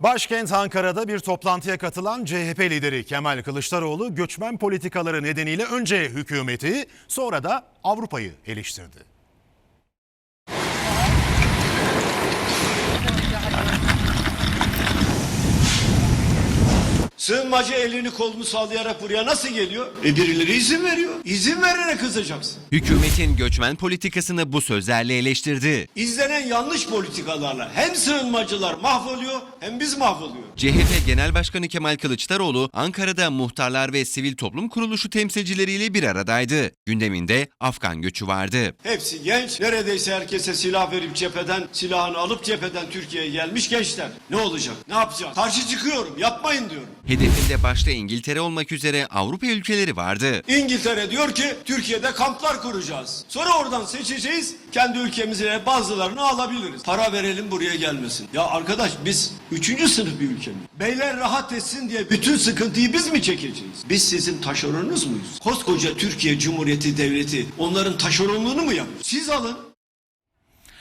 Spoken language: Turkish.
Başkent Ankara'da bir toplantıya katılan CHP lideri Kemal Kılıçdaroğlu göçmen politikaları nedeniyle önce hükümeti sonra da Avrupa'yı eleştirdi. Sığınmacı elini kolunu sallayarak buraya nasıl geliyor? E birileri izin veriyor. İzin verene kızacaksın. Hükümetin göçmen politikasını bu sözlerle eleştirdi. İzlenen yanlış politikalarla hem sığınmacılar mahvoluyor hem biz mahvoluyor. CHP Genel Başkanı Kemal Kılıçdaroğlu Ankara'da muhtarlar ve sivil toplum kuruluşu temsilcileriyle bir aradaydı. Gündeminde Afgan göçü vardı. Hepsi genç. Neredeyse herkese silah verip cepheden, silahını alıp cepheden Türkiye'ye gelmiş gençler. Ne olacak? Ne yapacağız? Karşı çıkıyorum. Yapmayın diyorum. Hedefinde başta İngiltere olmak üzere Avrupa ülkeleri vardı. İngiltere diyor ki Türkiye'de kamplar kuracağız. Sonra oradan seçeceğiz. Kendi ülkemize bazılarını alabiliriz. Para verelim buraya gelmesin. Ya arkadaş biz üçüncü sınıf bir ülke mi? Beyler rahat etsin diye bütün sıkıntıyı biz mi çekeceğiz? Biz sizin taşeronunuz muyuz? Koskoca Türkiye Cumhuriyeti Devleti onların taşeronluğunu mu yapıyor? Siz alın